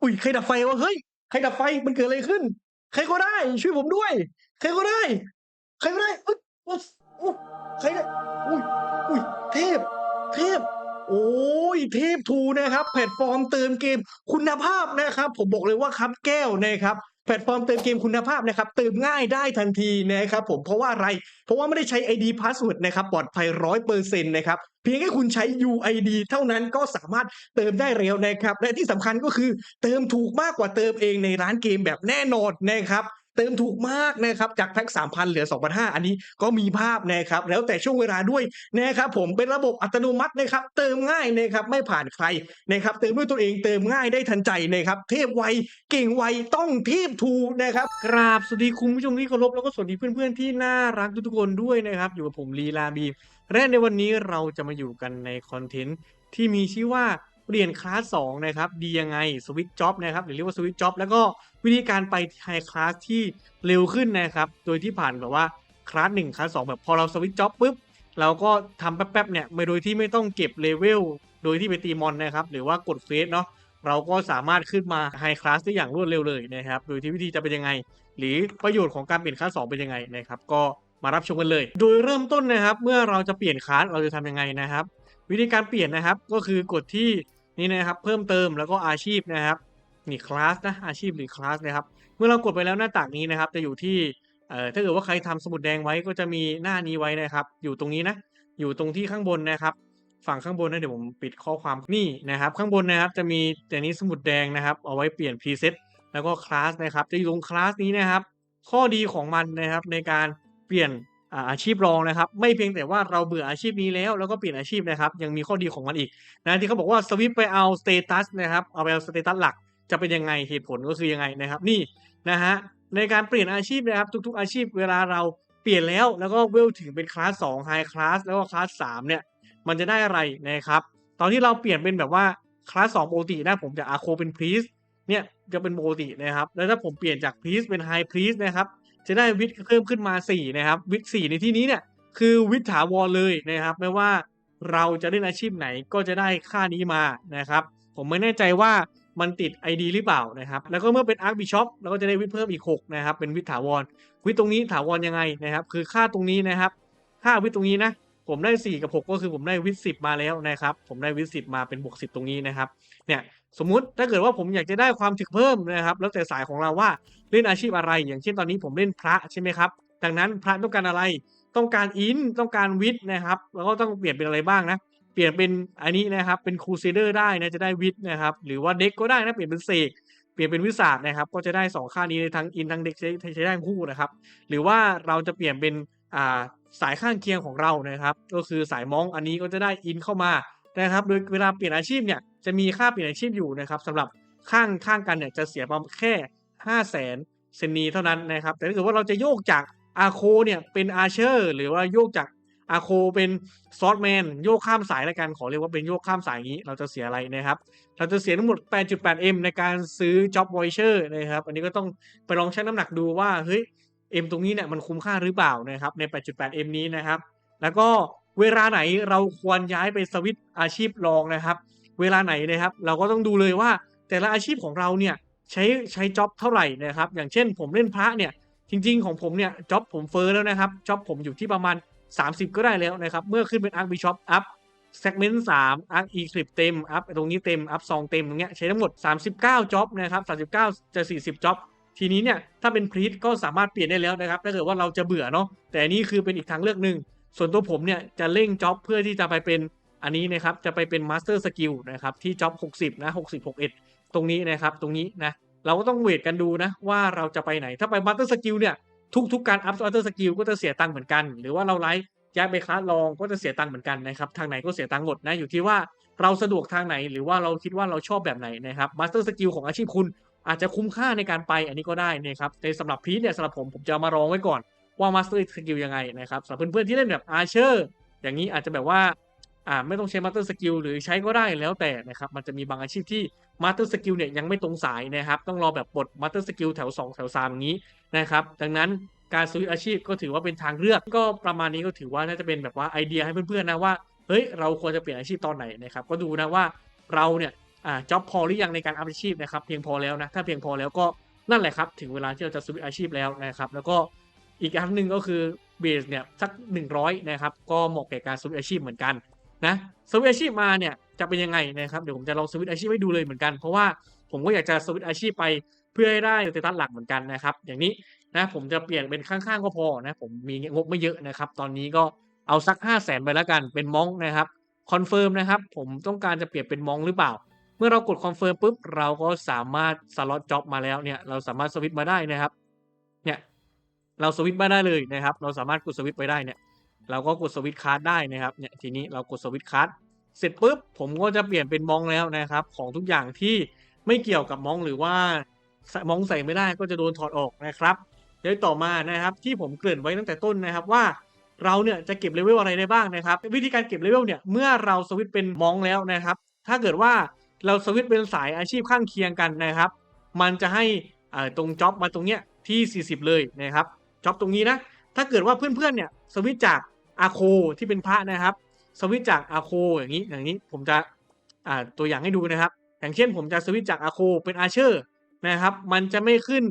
อุ้ยใครดับไฟวะเฮ้ยใครดับไฟมันเกิดอะไรขึ้น ใครก็ได้ ช่วยผมด้วย ใครก็ได้ ใครก็ได้อุ้ยอุ๊ยอุ๊ยใครได้อุ้ยอุ้ยเทพ เทพ โอ้ยเทพทูนะครับ แพลตฟอร์มเติมเกมคุณภาพนะครับ ผมบอกเลยว่าครับแก้วนะครับ แพลตฟอร์มเติมเกมคุณภาพนะครับเติมง่ายได้ทันทีนะครับผมเพราะว่าอะไร เพราะว่าไม่ได้ใช้ ID Password นะครับปลอดภัยร้อยเปอร์เซ็นต์นะครับเพียงแค่คุณใช้ UID เท่านั้นก็สามารถเติมได้เร็วนะครับ และที่สำคัญก็คือเติมถูกมากกว่าเติมเองในร้านเกมแบบแน่นอนนะครับ เติมถูกมากนะครับจากแพ็ก3,000เหลือ 2,500 อันนี้ก็มีภาพนะครับแล้วแต่ช่วงเวลาด้วยนะครับผมเป็นระบบอัตโนมัตินะครับเติมง่ายนะครับไม่ผ่านใครนะครับเติมด้วยตัวเองเติมง่ายได้ทันใจนะครับเทพไวเก่งไวต้องเทพทูนะครับกราบสวัสดีคุณผู้ชมที่เคารพแล้วก็สวัสดีเพื่อนๆที่น่ารักทุกๆคนด้วยนะครับอยู่กับผมลีลาบีและในวันนี้เราจะมาอยู่กันในคอนเทนต์ที่มีชื่อว่า เปลี่ยนคลาส2นะครับดียังไงสวิตจ็อบนะครับหรือเรียกว่าสวิตจ็อบแล้วก็วิธีการไปไฮคลาสที่เร็วขึ้นนะครับโดยที่ผ่านแบบว่าคลาส1คลาส2แบบพอเราสวิตจ็อบปุ๊บเราก็ทำแป๊บๆเนี่ยโดยที่ไม่ต้องเก็บเลเวลโดยที่ไปตีมอนนะครับหรือว่ากดเฟสเนาะเราก็สามารถขึ้นมาไฮคลาสได้อย่างรวดเร็วเลยนะครับโดยที่วิธีจะเป็นยังไง หรือประโยชน์ของการเปลี่ยนคลาส2เป็นยังไงนะครับก็มารับชมกันเลย โดยเริ่มต้นนะครับ เมื่อเราจะเปลี่ยนคลาสเราจะทำยังไงนะครับ วิธีการเปลี่ยนนะครับก็คือกดที่ นี่นะครับเพิ่มเติมแล้วก็อาชีพนะครับนี่คลาสนะอาชีพหรือคลาสนะครับเมื่อเรากดไปแล้วหน้าต่างนี้นะครับจะอยู่ที่เอ่อถ้าเกิดว่าใครทำสมุดแดงไว้ก็จะมีหน้านี้ไว้นะครับ อยู่ตรงนี้นะอยู่ตรงที่ข้างบนนะครับ ฝั่งข้างบนนะเดี๋ยวผมปิดข้อความนี่นะครับ ข้างบนนะครับจะมีแต่นี้สมุดแดงนะครับ เอาไว้เปลี่ยนพรีเซ็ตแล้วก็คลาสนะครับจะอยู่ตรงคลาสนี้นะครับ ข้อดีของมันนะครับในการเปลี่ยน อาชีพรองนะครับ ไม่เพียงแต่ว่าเราเบื่ออาชีพนี้แล้วแล้วก็เปลี่ยนอาชีพนะครับ ยังมีข้อดีของมันอีกนะที่เขาบอกว่าสวิปไปเอาสเตตัสนะครับเอาไปเอาสเตตัสหลักจะเป็นยังไงเหตุผลก็คือยังไงนะครับ นี่นะฮะในการเปลี่ยนอาชีพนะครับทุก ๆ อาชีพเวลาเราเปลี่ยนแล้วแล้วก็เวลถึงเป็นคลาส2ไฮคลาสแล้วก็คลาส3เนี่ยมันจะได้อะไรนะครับ ตอนที่เราเปลี่ยนเป็นแบบว่าคลาส2ปกตินะผมจากอาโคเป็นพรีสเนี่ยจะเป็นปกตินะครับ แล้วถ้าผมเปลี่ยนจากพรีสเป็นไฮพรีสนะครับ จะได้วิทเพิ่มขึ้นมา 4 นะครับ วิท4ในที่นี้เนี่ยคือวิทถาวรเลยนะครับ ไม่ว่าเราจะเล่นอาชีพไหนก็จะได้ค่านี้มานะครับ ผมไม่แน่ใจว่ามันติด ID หรือเปล่านะครับ แล้วก็เมื่อเป็น Arc Bishop เราก็จะได้วิทเพิ่มอีก 6 นะครับ เป็นวิทถาวร วิทตรงนี้ถาวรยังไงนะครับ คือค่าตรงนี้นะครับ ค่าวิทตรงนี้นะ ผมได้ 4 กับ 6 ก็คือผมได้วิท10มาแล้วนะครับ ผมได้วิท10มาเป็นบวก10ตรงนี้นะครับ เนี่ยสมมุติถ้าเกิดว่าผมอยากจะได้ความถึกเพิ่มนะครับ แล้วแต่สายของเราว่าเล่นอาชีพอะไร อย่างเช่นตอนนี้ผมเล่นพระใช่ไหมครับ ดังนั้นพระต้องการอะไร ต้องการอิน ต้องการวิทย์นะครับ แล้วก็ต้องเปลี่ยนเป็นอะไรบ้างนะ เปลี่ยนเป็นอันนี้นะครับ เป็นครูเซเดอร์ได้นะ จะได้วิทย์นะครับ หรือว่าเด็กก็ได้นะ เปลี่ยนเป็นเสกเปลี่ยนเป็นวิสาดนะครับ ก็จะได้ 2 ค่านี้ทั้งอินทั้งเด็กใช้ใช้ได้คู่นะครับ หรือว่าเราจะเปลี่ยนเป็น อ่าสายข้างเคียงของเรานะครับ ก็คือสายมองอันนี้ก็จะได้อินเข้ามานะครับ โดยเวลาเปลี่ยนอาชีพเนี่ยจะมีค่าเปลี่ยนอาชีพอยู่นะครับสำหรับข้างข้างกันเนี่ยจะเสียประมาณแค่5 0 0แสนเซนีเท่านั้นนะครับ แต่ถ้าเกิดว่าเราจะโยกจากอาโคเนี่ยเป็นอาเชอร์หรือว่าโยกจากอาโคเป็นซอสแมนโยกข้ามสายแล้วกันขอเรียกว่าเป็นโยกข้ามสายอย่างนี้ เราจะเสียอะไรนะครับ เราจะเสียทั้งหมด 8.8M ในการซื้อ Job Voucher นะครับ อันนี้ก็ต้องไปลองชั่งน้ำหนักดูว่าเฮ้ย M ตรงนี้เนี่ยมันคุ้มค่าหรือเปล่านะครับใน 8.8M นี้นะครับ แล้วก็เวลาไหนเราควรย้ายไปสวิตอาชีพรองนะครับ เวลาไหนนะครับ เราก็ต้องดูเลยว่าแต่ละอาชีพของเราเนี่ยใช้ใช้จ็อบเท่าไหร่นะครับ อย่างเช่นผมเล่นพระเนี่ยจริง ๆ ของผมเนี่ยจ็อบผมเฟอร์แล้วนะครับจ็อบผมอยู่ที่ประมาณ 30 ก็ได้แล้วนะครับ เมื่อขึ้นเป็นอาร์คบิชอปอัพเซกเมนต์สามอาร์อีคลิปเต็ม อัพตรงนี้เต็ม อัพซองเต็มตรงเนี้ยใช้ทั้งหมด 39จ็อบนะครับ39 จะ 40จ็อบ ทีนี้เนี่ยถ้าเป็นพรีตก็สามารถเปลี่ยนได้แล้วนะครับถ้าเกิดว่าเราจะเบื่อเนาะแต่นนี้คือเป็นอีกทางเลือกหนึ่งส่วนตัวผมเนี่ยจะเร่งจ็อบเพื่อที่จะไปเป็นอันนี้นะครับจะไปเป็นมาสเตอร์สกิลนะครับที่จ็อบ60นะ60 61 ตรงนี้นะครับตรงนี้นะเราก็ต้องเวทกันดูนะว่าเราจะไปไหนถ้าไปมาสเตอร์สกิลเนี่ยทุกๆการอัพมาสเตอร์สกิลก็จะเสียตังค์เหมือนกัน หรือว่าเราไลฟ์ย้ายไปคลาสรองก็จะเสียตังค์เหมือนกันนะครับทางไหนก็เสียตังค์หมดนะอยู่ที่ว่าเราสะดวกทางไหนหรือว่าเราคิดว่าเราชอบแบบไหนนะครับมาสเตอร์สกิลของอาชีพคุณ อาจจะคุ้มค่าในการไปอันนี้ก็ได้นะครับในสำหรับพีทเนี่ยสำหรับผมผมจะมารองไว้ก่อนว่ามาสเตอร์สกิลยังไงนะครับสำหรับเพื่อนๆที่เล่นแบบอาร์เชอร์อย่างนี้อาจจะแบบว่าอ่าไม่ต้องใช้มาสเตอร์สกิลหรือใช้ก็ได้แล้วแต่นะครับมันจะมีบางอาชีพที่มาสเตอร์สกิลเนี่ยยังไม่ตรงสายนะครับต้องรอแบบปลดมาสเตอร์สกิลแถว 2 แถว3อย่างนี้นะครับดังนั้นการสวิตช์อาชีพก็ถือว่าเป็นทางเลือกก็ประมาณนี้ก็ถือว่าน่าจะเป็นแบบว่าไอเดียให้เพื่อนๆนะว่าเฮ้ยเราควรจะเปลี่ยนอาชีพตอนไหนนะครับก็ดูนะว่าเราเนี่ย อ่าจ็อบพอหรือยังในการอัพอาชีพนะครับเพียงพอแล้วนะถ้าเพียงพอแล้วก็นั่นแหละครับถึงเวลาที่เราจะสวิตช์อาชีพแล้วนะครับแล้วก็อีกอันหนึ่งก็คือเบสเนี่ยสัก 100 นะครับ ก็เหมาะแก่การสวิตช์อาชีพเหมือนกันนะสวิตช์อาชีพมาเนี่ยจะเป็นยังไงนะครับเดี๋ยวผมจะลองสวิตช์อาชีพให้ดูเลยเหมือนกัน เพราะว่าผมก็อยากจะสวิตช์อาชีพไปเพื่อให้ได้สเตตัสหลักเหมือนกันนะครับ อย่างนี้นะผมจะเปลี่ยนเป็นข้างๆก็พอนะผมมีงบไม่เยอะนะครับ ตอนนี้ก็เอาสัก 5 0 0แสนไปแล้วกันเป็นมองนะครับคอนเฟิร์มนะครับผมต้องการจะเปลี่ยนเป็นมองหรือเปล่า เมื่อเรากดคอนเฟิร์มปุ๊บเราก็สามารถสล็อตจ็อบมาแล้วเนี่ยเราสามารถสวิตช์มาได้นะครับเนี่ยเราสวิตช์มาได้เลยนะครับ เราสามารถกดสวิตช์ไปได้เนี่ยเราก็กดสวิตช์คาร์ดได้นะครับเนี่ยทีนี้เรากดสวิตช์คาร์ดเสร็จปุ๊บผมก็จะเปลี่ยนเป็นมองแล้วนะครับ ของทุกอย่างที่ไม่เกี่ยวกับมองหรือว่ามองใส่ไม่ได้ก็จะโดนถอดออกนะครับเดี๋ยวต่อมานะครับที่ผมเกริ่นไว้ตั้งแต่ต้นนะครับว่าเราเนี่ยจะเก็บเลเวลอะไรได้บ้างนะครับ วิธีการเก็บเลเวลเนี่ยเมื่อเราสวิตช์เป็นมองแล้วนะครับ ถ้าเกิดว่า เราสวิตเป็นสายอาชีพข้างเคียงกันนะครับ มันจะให้ตรงจ็อบมาตรงเนี้ยที่ 40 เลยนะครับจ็อบตรงนี้นะ ถ้าเกิดว่าเพื่อนๆเนี่ยสวิตจากอาโคที่เป็นพระนะครับ สวิตจากอาโคอย่างนี้อย่างนี้ผมจะตัวอย่างให้ดูนะครับ อย่างเช่นผมจะสวิตจากอาโคเป็นอาเชอร์นะครับ มันจะไม่ขึ้น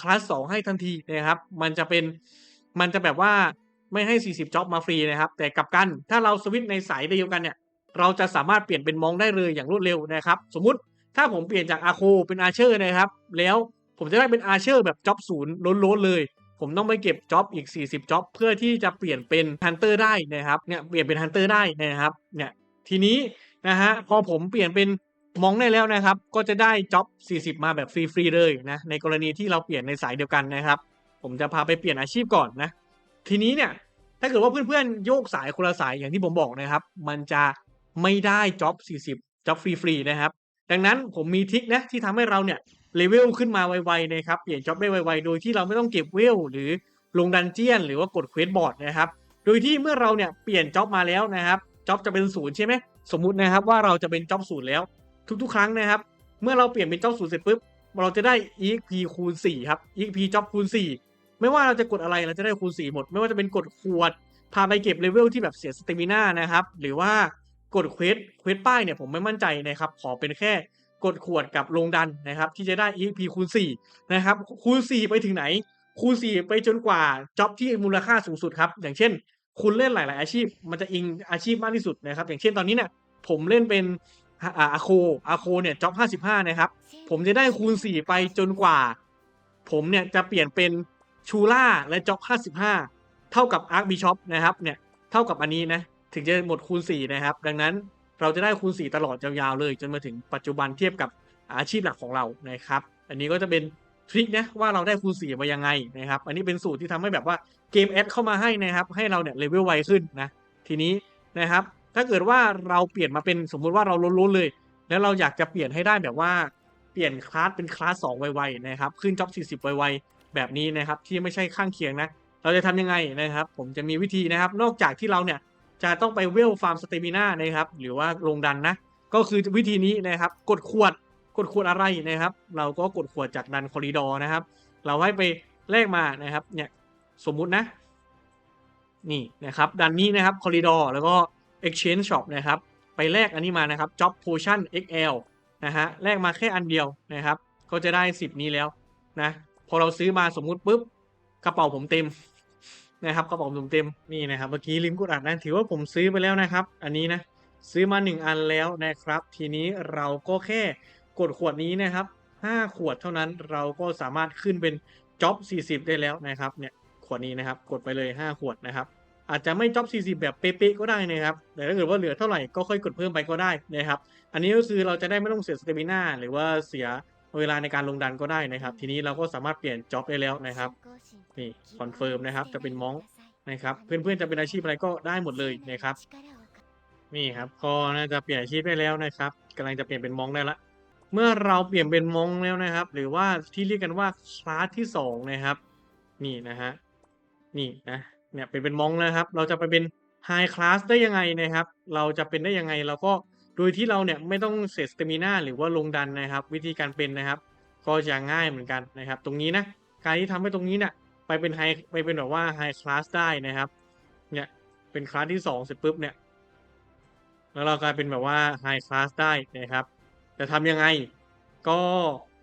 คลาสสให้ทันทีนะครับ มันจะเป็นมันจะแบบว่าไม่ให้ 40จ็อบมาฟรีนะครับ แต่กลับกันถ้าเราสวิตในสายเดียวกันเนี่ย เราจะสามารถเปลี่ยนเป็นมองได้เลยอย่างรวดเร็วนะครับ สมมุติถ้าผมเปลี่ยนจากอาโคเป็นอาเชอร์นะครับ แล้วผมจะได้เป็นอาเชอร์แบบจ็อบศูนย์ล้นๆเลย ผมต้องไปเก็บจ็อบอีก 40จ็อบเพื่อที่จะเปลี่ยนเป็นฮันเตอร์ได้นะครับเนี่ยเปลี่ยนเป็นฮันเตอร์ได้นะครับเนี่ยทีนี้นะฮะพอผมเปลี่ยนเป็นมองได้แล้วนะครับ ก็จะได้จ็อบ 40 มาแบบฟรีๆเลยนะในกรณีที่เราเปลี่ยนในสายเดียวกันนะครับ ผมจะพาไปเปลี่ยนอาชีพก่อนนะ ทีนี้เนี่ยถ้าเกิดว่าเพื่อนๆโยกสายคนละสายอย่างที่ผมบอกนะครับ มันจะ ไม่ได้จ็อบ 40จ็อบฟรีๆนะครับ ดังนั้นผมมีทิคนะที่ทำให้เราเนี่ยเลเวลขึ้นมาไวๆนะครับเปลี่ยนจ็อบได้ไวๆ โดยที่เราไม่ต้องเก็บเวลหรือลงดันเจียน หรือว่ากดเควสบอร์ดนะครับ โดยที่เมื่อเราเนี่ยเปลี่ยนจ็อบมาแล้วนะครับจ็อบจะเป็นศูนย์ใช่ไหมสมมุตินะครับว่าเราจะเป็นจ็อบศูนย์แล้วทุกๆ ครั้งนะครับ เมื่อเราเปลี่ยนเป็นจ็อบศูนย์เสร็จปุ๊บเราจะได้ exp คูณ4ครับ exp จ็อบคูณ 4 ไม่ว่าเราจะกดอะไรเราจะได้คูณ 4 หมด ไม่ว่าจะเป็นกดขวดพาไปเก็บเลเวลที่แบบเสียสเตมิน่านะครับหรือว่า กดเควสเควสป้ายเนี่ยผมไม่มั่นใจนะครับ ขอเป็นแค่กดขวดกับลงดันนะครับ ที่จะได้ EP คูณ4นะครับ คูณ 4 ไปถึงไหน คูณ 4 ไปจนกว่าจ็อบที่มูลค่าสูงสุดครับ อย่างเช่น คุณเล่นหลาย ๆ อาชีพ มันจะอิงอาชีพมากที่สุดนะครับ อย่างเช่นตอนนี้เนี่ยผมเล่นเป็นอาโคอาโคเนี่ยจ็อบ55 นะครับ ผมจะได้คูณ 4 ไปจนกว่า ผมเนี่ยจะเปลี่ยนเป็นชูล่าและจ็อบ55 เท่ากับอาร์คบิชอปนะครับเนี่ยเท่ากับอันนี้นะ ถึงจะหมดคูณ 4 นะครับ ดังนั้นเราจะได้คูณ 4 ตลอดยาวๆเลย จนมาถึงปัจจุบันเทียบกับอาชีพหลักของเรานะครับ อันนี้ก็จะเป็นทริคนะว่าเราได้คูณ 4 มายังไงนะครับ อันนี้เป็นสูตรที่ทำให้แบบว่าเกมแอดเข้ามาให้นะครับ ให้เราเนี่ยเลเวลไวขึ้นนะทีนี้นะครับ ถ้าเกิดว่าเราเปลี่ยนมาเป็นสมมุติว่าเราล้นๆเลย แล้วเราอยากจะเปลี่ยนให้ได้แบบว่าเปลี่ยนคลาสเป็นคลาส2ไวๆนะครับขึ้นจ็อบ 40 ไวๆแบบนี้นะครับที่ไม่ใช่ข้างเคียงนะเราจะทำยังไงนะครับ ผมจะมีวิธีนะครับ นอกจากที่เราเนี่ย จะต้องไปเวลฟาร์มสเตมิน่านะครับ หรือว่าลงดันนะ ก็คือวิธีนี้นะครับ กดขวด กดขวดอะไรนะครับ เราก็กดขวดจากดันคอริดอร์นะครับ เราให้ไปแลกมานะครับ เนี่ยสมมุตินะ นี่นะครับดันนี้นะครับคอริดอร์แล้วก็ exchange shop นะครับ ไปแลกอันนี้มานะครับ job potion xl นะฮะแลกมาแค่อันเดียวนะครับ ก็จะได้ 10 นี้แล้วนะ พอเราซื้อมาสมมุติปุ๊บกระเป๋าผมเต็ม นะครับกระป๋าผมเต็มนี่นะครับเมื่อกี้ลิมกดอ่านนะถือว่าผมซื้อไปแล้วนะครับ อันนี้นะซื้อมา 1 อันแล้วนะครับ ทีนี้เราก็แค่กดขวดนี้นะครับ 5 ขวดเท่านั้นเราก็สามารถขึ้นเป็นจ็อบ 40 ได้แล้วนะครับเนี่ยขวดนี้นะครับกดไปเลย 5 ขวดนะครับ อาจจะไม่จ็อบ 40 แบบเป๊ะๆก็ได้นะครับ แต่ถ้าเกิดว่าเหลือเท่าไหร่ก็ค่อยกดเพิ่มไปก็ได้นะครับ อันนี้ก็คือเราจะได้ไม่ต้องเสียสเตมิน่าหรือว่าเสีย เวลาในการลงดันก็ได้นะครับ ทีนี้เราก็สามารถเปลี่ยนจ็อบได้แล้วนะครับนี่คอนเฟิร์มนะครับจะเป็นมองนะครับ เพื่อนๆจะเป็นอาชีพอะไรก็ได้หมดเลยนะครับ นี่ครับก็น่าจะเปลี่ยนอาชีพได้แล้วนะครับกำลังจะเปลี่ยนเป็นมองได้ละ เมื่อเราเปลี่ยนเป็นมองแล้วนะครับ หรือว่าที่เรียกกันว่าคลาสที่สองนะครับ นี่นะฮะนี่นะเนี่ยเป็นเป็นมองแล้วครับ เราจะไปเป็นไฮคลาสได้ยังไงนะครับ เราจะเป็นได้ยังไงเราก็ โดยที่เราเนี่ยไม่ต้องเสียสเตมิน่าหรือว่าลงดันนะครับ วิธีการเป็นนะครับ ก็จะง่ายเหมือนกันนะครับ ตรงนี้นะการที่ทำให้ตรงนี้เนี่ยไปเป็นไฮไปเป็นแบบว่าไฮคลาสได้นะครับเนี่ยเป็นคลาสที่สองเสร็จปุ๊บเนี่ยแล้วเรากลายเป็นแบบว่าไฮคลาสได้นะครับจะทำยังไงก็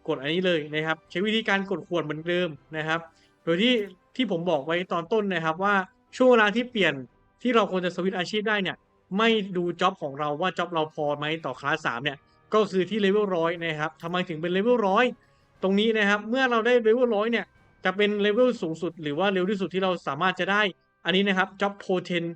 กดอันนี้เลยนะครับ ใช้วิธีการกดขวดเหมือนเดิมนะครับ โดยที่ที่ผมบอกไว้ตอนต้นนะครับว่าช่วงเวลาที่เปลี่ยนที่เราควรจะสวิตช์อาชีพได้เนี่ย ไม่ดูจ็อบของเราว่าจ็อบเราพอไหมต่อคลาสสามเนี่ยก็คือที่เลเวลร้อยนะครับทำไมถึงเป็นเลเวลร้อยตรงนี้นะครับ เมื่อเราได้เลเวลร้อยเนี่ยจะเป็นเลเวลสูงสุด หรือว่าเร็วที่สุดที่เราสามารถจะได้ อันนี้นะครับ job potent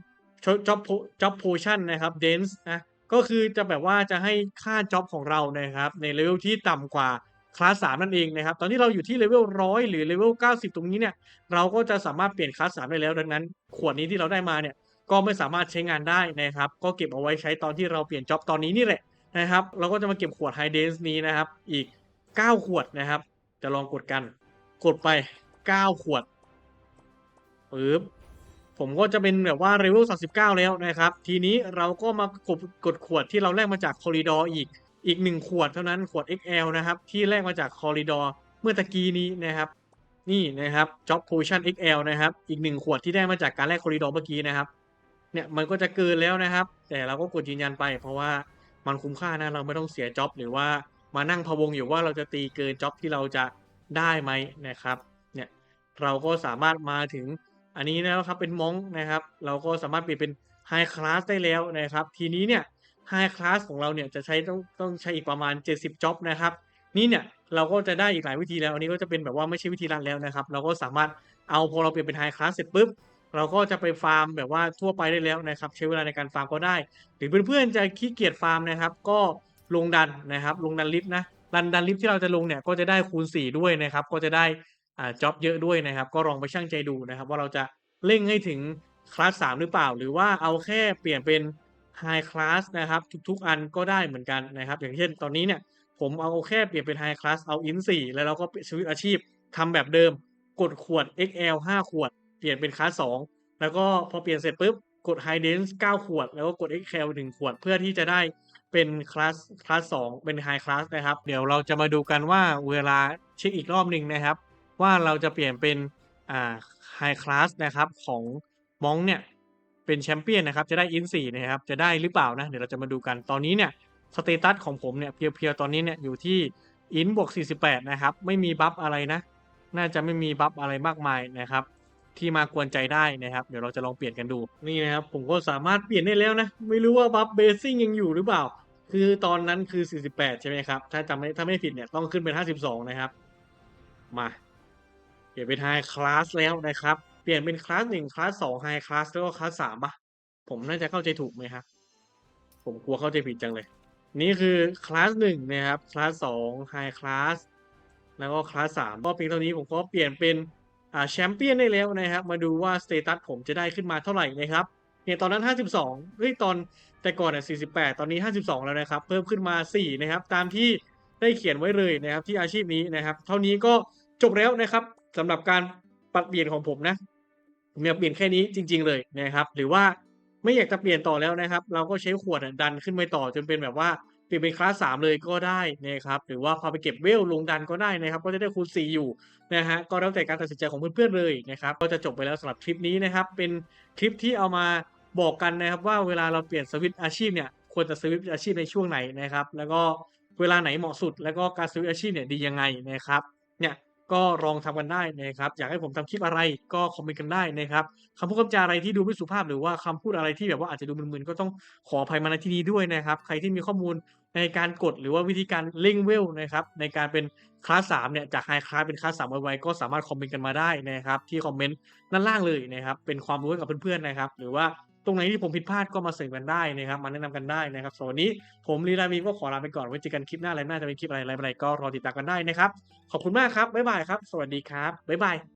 job job potion นนะครับ dense นะก็คือจะแบบว่าจะให้ค่าจ็อบของเรานะครับในเลเวลที่ต่ำกว่าคลาสสามนั่นเองนะครับ ตอนที่เราอยู่ที่เลเวลร้อยหรือเลเวลเก้าสิบตรงนี้เนี่ย เราก็จะสามารถเปลี่ยนคลาสสามได้แล้วดังนั้น ขวดนี้ที่เราได้มาเนี่ย ก็ไม่สามารถใช้งานได้นะครับ ก็เก็บเอาไว้ใช้ตอนที่เราเปลี่ยนจ็อบตอนนี้นี่แหละนะครับ เราก็จะมาเก็บขวดไฮเดนส์นี้นะครับ อีก 9 ขวดนะครับ จะลองกดกัน กดไป 9 ขวดปึ๊บผมก็จะเป็นแบบว่าเลเวล39 แล้วนะครับ ทีนี้เราก็มากดกดขวดที่เราแลกมาจากคอริดอร์อีกอีก1ขวดเท่านั้นขวด XL นะครับ ที่แลกมาจากคอริดอร์เมื่อตะกี้นี้นะครับ นี่นะครับ Job Potion XL นะครับ อีก1ขวดที่ได้มาจากการแลกคอริดอร์เมื่อกี้นะครับ เนี่ยมันก็จะเกินแล้วนะครับ แต่เราก็กดยืนยันไป เพราะว่ามันคุ้มค่านะเราไม่ต้องเสียจ็อบหรือว่ามานั่งพะวงอยู่ว่าเราจะตีเกินจ็อบที่เราจะได้ไหมนะครับเนี่ยเราก็สามารถมาถึงอันนี้แล้วครับเป็นมองนะครับ เราก็สามารถเปลี่ยนเป็นไฮคลาสได้แล้วนะครับ ทีนี้เนี่ยไฮคลาสของเราเนี่ยจะใช้ต้องต้องใช้อีกประมาณ 70จ็อบนะครับ นี่เนี่ยเราก็จะได้อีกหลายวิธีแล้วอันนี้ก็จะเป็นแบบว่าไม่ใช่วิธีรันแล้วนะครับ เราก็สามารถเอาพอเราเปลี่ยนเป็นไฮคลาสเสร็จปุ๊บ เราก็จะไปฟาร์มแบบว่าทั่วไปได้แล้วนะครับ ใช้เวลาในการฟาร์มก็ได้ หรือเพื่อนๆจะขี้เกียจฟาร์มนะครับ ก็ลงดันนะครับ ลงดันลิฟต์นะดันดันลิฟต์ที่เราจะลงเนี่ยก็จะได้คูณ 4 ด้วยนะครับ ก็จะได้อ่าจ็อบเยอะด้วยนะครับ ก็ลองไปชั่งใจดูนะครับ ว่าเราจะเร่งให้ถึงคลาส3หรือเปล่า หรือว่าเอาแค่เปลี่ยนเป็นไฮคลาสนะครับทุกๆอันก็ได้เหมือนกันนะครับ อย่างเช่นตอนนี้เนี่ยผมเอาแค่เปลี่ยนเป็นไฮคลาสเอาอิน4แล้วเราก็สวิตอาชีพทำแบบเดิม กดขวด XL 5 ขวด เปลี่ยนเป็นคลาส2แล้วก็พอเปลี่ยนเสร็จปุ๊บกด High Dense 9ขวด แล้วก็กด XL 1ขวดเพื่อที่จะได้เป็นคลาสคลาส2เป็น High Class นะครับ เดี๋ยวเราจะมาดูกันว่าเวลาเช็คอีกรอบหนึ่งนะครับ ว่าเราจะเปลี่ยนเป็นอ่า High Class นะครับของมองเนี่ยเป็นแชมเปี้ยนนะครับจะได้อิน4นะครับจะได้หรือเปล่านะเดี๋ยวเราจะมาดูกันตอนนี้เนี่ยสเตตัสของผมเนี่ยเพียวๆตอนนี้เนี่ยอยู่ที่อินบวก48 นะครับ ไม่มีบัฟอะไรนะ น่าจะไม่มีบัฟอะไรมากมายนะครับ ที่มากวนใจได้นะครับ เดี๋ยวเราจะลองเปลี่ยนกันดูนี่นะครับผมก็สามารถเปลี่ยนได้แล้วนะ ไม่รู้ว่าบัฟเบสซิ่งยังอยู่หรือเปล่า คือตอนนั้นคือ 48 ใช่ไหมครับ ถ้าจำไม่ถ้าไม่ผิดเนี่ยต้องขึ้นเป็น 52 นะครับ มาเปลี่ยนเป็นไฮคลาสแล้วนะครับ เปลี่ยนเป็นคลาสหนึ่งคลาสสองไฮคลาสแล้วก็คลาสสามป่ะผมน่าจะเข้าใจถูกไหมครับผมกลัวเข้าใจผิดจังเลย นี่คือคลาสหนึ่งนะครับคลาสสองไฮคลาสแล้วก็คลาสสามก็เพียงเท่านี้ผมก็เปลี่ยนเป็น อ่าแชมเปี้ยนได้แล้วนะครับ มาดูว่าสเตตัสผมจะได้ขึ้นมาเท่าไหร่นะครับเนี่ยตอนนั้น 52เฮ้ยตอนแต่ก่อนเนี่ย48 ตอนนี้ 52 แล้วนะครับ เพิ่มขึ้นมา 4 นะครับ ตามที่ได้เขียนไว้เลยนะครับ ที่อาชีพนี้นะครับ เท่านี้ก็จบแล้วนะครับสำหรับการปรับเปลี่ยนของผมนะผมอยากเปลี่ยนแค่นี้จริง ๆ เลยนะครับ หรือว่าไม่อยากจะเปลี่ยนต่อแล้วนะครับ เราก็ใช้ขวดดันขึ้นไปต่อจนเป็นแบบว่า เปลี่ยนเป็นคลาสสามเลยก็ได้นะครับหรือว่าพาไปเก็บเวลลงดันก็ได้นะครับ ก็จะได้คูณ4อยู่นะฮะก็แล้วแต่การตัดสินใจของเพื่อนๆเลยนะครับก็จะจบไปแล้วสำหรับคลิปนี้นะครับ เป็นคลิปที่เอามาบอกกันนะครับว่าเวลาเราเปลี่ยนสวิตช์อาชีพเนี่ยควรจะสวิตช์อาชีพในช่วงไหนนะครับ แล้วก็เวลาไหนเหมาะสุด แล้วก็การสวิตช์อาชีพเนี่ยดียังไงนะครับเนี่ย ก็ลองทำกันได้นะครับ อยากให้ผมทำคลิปอะไรก็คอมเมนต์กันได้นะครับคำพูดคำจาอะไรที่ดูไม่สุภาพหรือว่าคำพูดอะไรที่แบบว่าอาจจะดูมึนๆก็ต้องขออภัยมาในที่นี้ด้วยนะครับ ใครที่มีข้อมูลในการกดหรือว่าวิธีการเร่งเวลนะครับ ในการเป็นคลาสสามเนี่ยจากไฮคลาสเป็นคลาสสามไวๆก็สามารถคอมเมนต์กันมาได้นะครับ ที่คอมเมนต์ด้านล่างเลยนะครับ เป็นความรู้กับเพื่อนๆนะครับ หรือว่า ตรงไหนที่ผมผิดพลาดก็มาเสริมกันได้นะครับมาแนะนำกันได้นะครับส่วนนี้ผมลีลามีก็ขอลาไปก่อนไว้เจอกันคลิปหน้าอะไรน่าจะเป็นคลิปอะไรอะไรก็รอติดตามกันได้นะครับขอบคุณมากครับบ๊ายบายครับ สวัสดีครับบ๊ายบาย